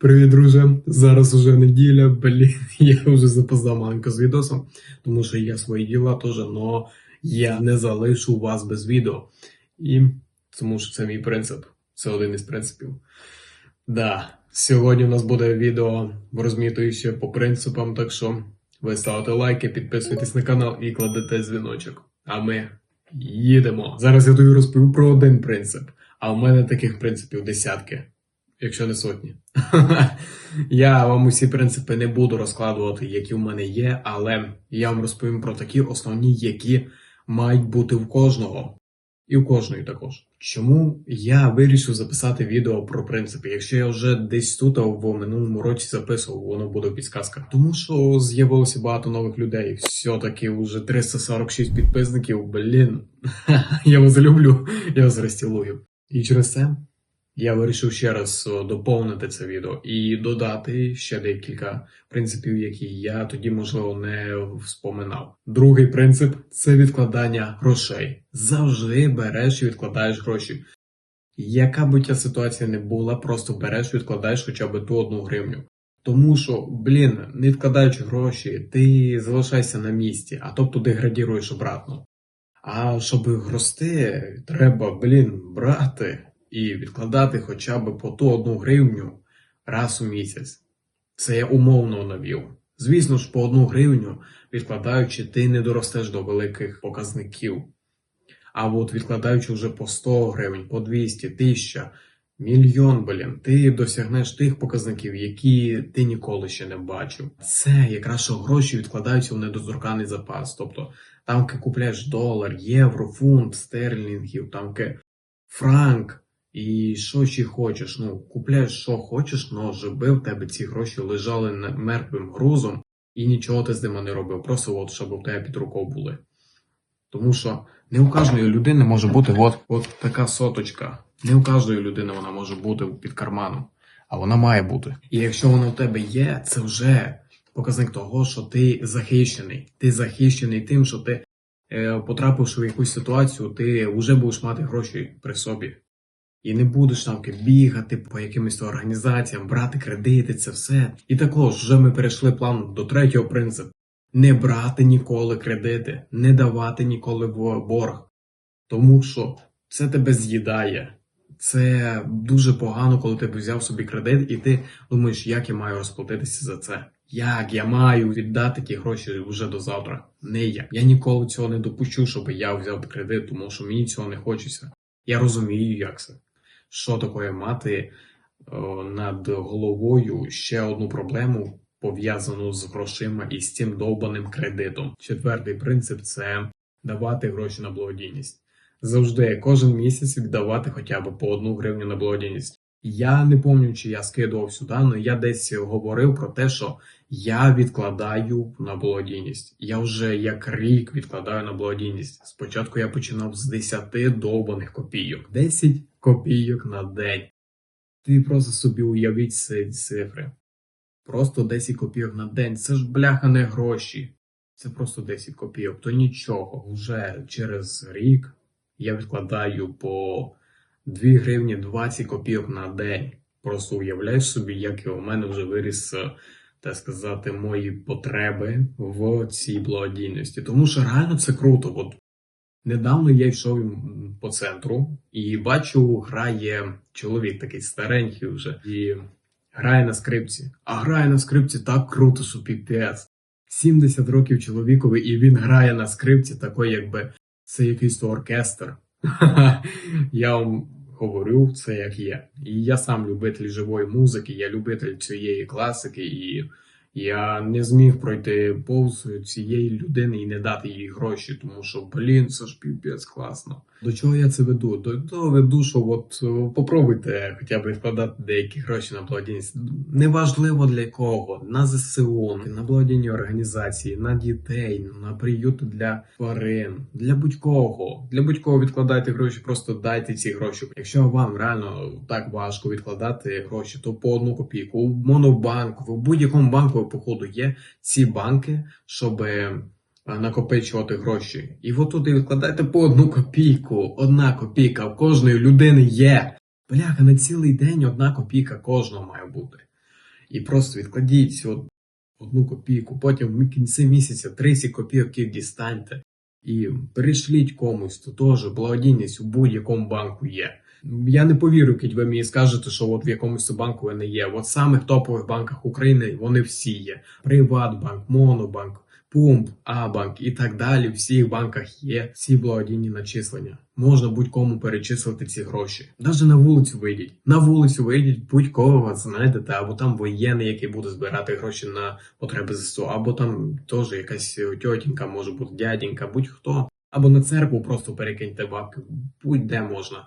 Привіт, друже. Зараз уже неділя, блін, я вже запоздав маленько з відосом, тому що є свої діла теж, но я не залишу вас без відео. І тому що це мій принцип. Це один із принципів. Да, сьогодні у нас буде відео розмітуюче по принципам, так що ви ставите лайки, підписуйтесь на канал і кладете дзвіночок. А ми їдемо. Зараз я тобі розповім про один принцип. А в мене таких принципів десятки, якщо не сотні. Я вам усі принципи не буду розкладувати, які в мене є, але я вам розповім про такі основні, які мають бути в кожного. І в кожної також. Чому я вирішив записати відео про принципи? Якщо я вже десь тут в минулому році записував, воно буде в підсказках. Тому що з'явилося багато нових людей. Все-таки вже 346 підписників. Блін, я вас люблю, я вас розцілую. І через це я вирішив ще раз доповнити це відео і додати ще декілька принципів, які я тоді, можливо, не вспоминав. Другий принцип це відкладання грошей. Завжди береш і відкладаєш гроші. Яка би ця ситуація не була, просто береш і відкладаєш хоча б ту одну гривню. Тому що, блін, не відкладаючи гроші, ти залишаєшся на місці, а тобто деградіруєш обратно. А щоб рости, треба, блін, брати і відкладати хоча б по ту одну гривню раз у місяць. Це я умовно навів. Звісно ж, по одну гривню, відкладаючи, ти не доростеш до великих показників. А от відкладаючи вже по 100 гривень, по 200, 1000, мільйон, блін, ти досягнеш тих показників, які ти ніколи ще не бачив. Це якраз що гроші відкладаються в недоторканий запас. Тобто там ки купляєш долар, євро, фунт, стерлінгів, там франк. І що ще хочеш, ну купляєш, що хочеш, но żeby в тебе ці гроші лежали мертвим грузом, і нічого ти з ними не робив, просто от, щоб у тебе під рукою були. Тому що не у кожної людини може бути от, от така соточка. Не у кожної людини вона може бути під карманом, а вона має бути. І якщо вона у тебе є, це вже показник того, що ти захищений. Ти захищений тим, що ти, е, потрапивши в якусь ситуацію, ти вже будеш мати гроші при собі. І не будеш там бігати по якимось організаціям, брати кредити, це все. І також вже ми перейшли план до третього принципу: не брати ніколи кредити, не давати ніколи борг. Тому що це тебе з'їдає. Це дуже погано, коли ти взяв собі кредит, і ти думаєш, як я маю розплатитися за це. Як я маю віддати ті гроші вже до завтра? Не я. Я ніколи цього не допущу, щоб я взяв кредит, тому що мені цього не хочеться. Я розумію, як це. Що таке мати над головою ще одну проблему, пов'язану з грошима і з цим довбаним кредитом. Четвертий принцип це давати гроші на благодійність. Завжди кожен місяць віддавати хоча б по одну гривню на благодійність. Я не пам'ятаю, чи я скидував сюди, але я десь говорив про те, що я відкладаю на благодійність. Я вже як рік відкладаю на благодійність. Спочатку я починав з 10 довбаних копійок. 10 копійок на день. Ти просто собі уявіть ці цифри. Просто 10 копійок на день. Це ж бляха не гроші. Це просто 10 копійок. То нічого. Вже через рік я відкладаю по 2 гривні 20 копійок на день. Просто уявляєш собі, як у мене вже виріс, е, так сказати, мої потреби в цій благодійності. Тому що реально це круто. От недавно я йшов по центру і бачу, грає чоловік такий старенький вже і грає на скрипці. А грає на скрипці так круто, що піпець. 70 років чоловікові, і він грає на скрипці, такий, якби це якийсь оркестр. Я вам говорю це як є. І я сам любитель живої музики, я любитель цієї класики, і я не зміг пройти повз цієї людини і не дати їй гроші, тому що, блін, це ж піпець класно. До чого я це веду? До того веду, що от е, попробуйте хоча б відкладати деякі гроші на благодійність. Неважливо для кого, на ЗСУ, на благодійні організації, на дітей, на приюти для тварин, для будь-кого. Для будь-кого відкладайте гроші, просто дайте ці гроші. Якщо вам реально так важко відкладати гроші, то по одну копійку у монобанку, в будь-якому банку походу є ці банки, щоб е, накопичувати гроші. І от туди відкладайте по одну копійку. Одна копійка в кожної людини є. Бляха, на цілий день одна копійка кожного має бути. і просто відкладіть одну копійку, потім в кінці місяця 30 копійок дістаньте і перешліть комусь, то теж благодійність у будь-якому банку є. Я не повірю, коли ви мені скажете, що от в якомусь банку ви не є. От самих топових банках України вони всі є: Приватбанк, Монобанк, Пумп, Абанк і так далі. В всіх банках є ці благодійні начислення. Можна будь-кому перечислити ці гроші. Навіть на вулицю вийдіть. На вулицю вийдіть будь-кого знайдете, або там воєнний, який буде збирати гроші на потреби ЗСУ, або там теж якась тьотінька, може бути дядінька, будь-хто. Або на церкву просто перекиньте бабки. Будь-де можна.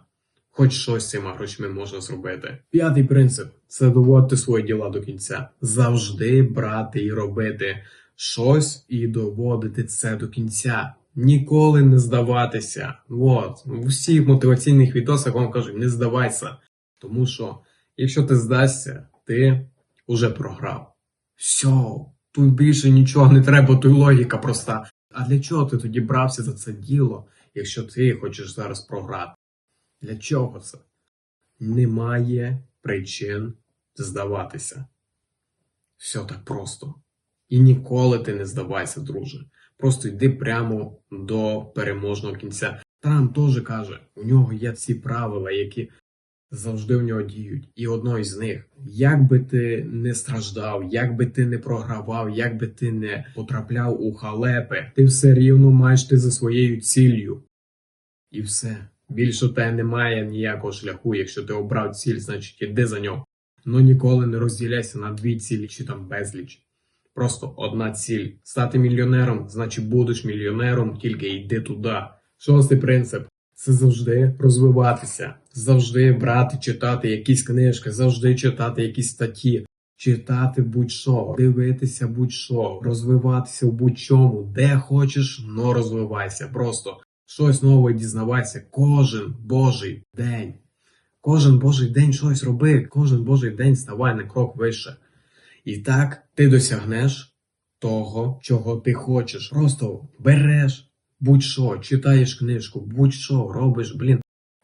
Хоч щось цими грошима можна зробити. П'ятий принцип це доводити свої діла до кінця. Завжди брати і робити щось і доводити це до кінця. Ніколи не здаватися. От, у всіх мотиваційних відосах вам кажуть, не здавайся. Тому що, якщо ти здасться, ти уже програв. Все, тут більше нічого не треба, тут логіка проста. А для чого ти тоді брався за це діло, якщо ти хочеш зараз програти? Для чого це? Немає причин здаватися. Все так просто. І ніколи ти не здавайся, друже. Просто йди прямо до переможного кінця. Трамп теж каже, у нього є ці правила, які завжди в нього діють. І одно із них: як би ти не страждав, як би ти не програвав, як би ти не потрапляв у халепи, ти все рівно маєш ти за своєю ціллю. І все. Більше тебе немає ніякого шляху. Якщо ти обрав ціль, значить іди за нього. Ну ніколи не розділяйся на дві цілі чи там безліч. Просто одна ціль. Стати мільйонером, значить будеш мільйонером, тільки йди туди. Шостий принцип це завжди розвиватися, завжди брати, читати якісь книжки, завжди читати якісь статті, читати будь-що, дивитися будь-що, розвиватися в будь-чому, де хочеш, но розвивайся. Просто щось нове дізнавайся кожен божий день. Кожен божий день щось роби, кожен божий день ставай на крок вище. І так ти досягнеш того, чого ти хочеш. Просто береш будь-що, читаєш книжку, будь-що робиш, блін,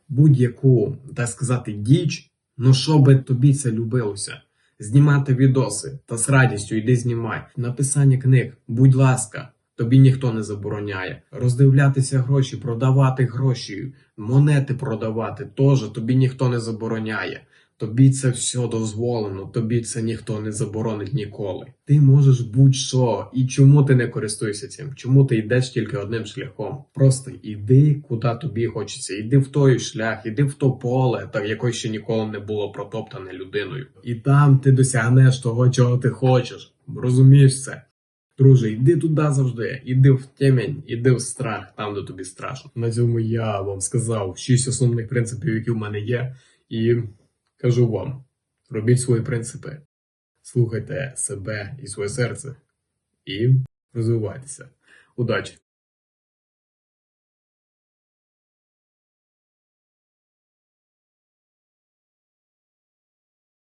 будь-яку, так сказати, діч, ну що би тобі це любилося. Знімати відоси та з радістю йди знімай. Написання книг, будь ласка, тобі ніхто не забороняє. Роздивлятися гроші, продавати гроші, монети продавати теж тобі ніхто не забороняє. Тобі це все дозволено, тобі це ніхто не заборонить ніколи. Ти можеш будь-що. І чому ти не користуєшся цим? Чому ти йдеш тільки одним шляхом? Просто йди, куди тобі хочеться. Йди в той шлях, іди в то поле, та яке ще ніколи не було протоптане людиною. І там ти досягнеш того, чого ти хочеш. Розумієш це? Друже, йди туди завжди, іди в темінь, іди в страх, там, де тобі страшно. На цьому я вам сказав шість основних принципів, які в мене є, і кажу вам: робіть свої принципи, слухайте себе і своє серце, і розвивайтеся. Удачі!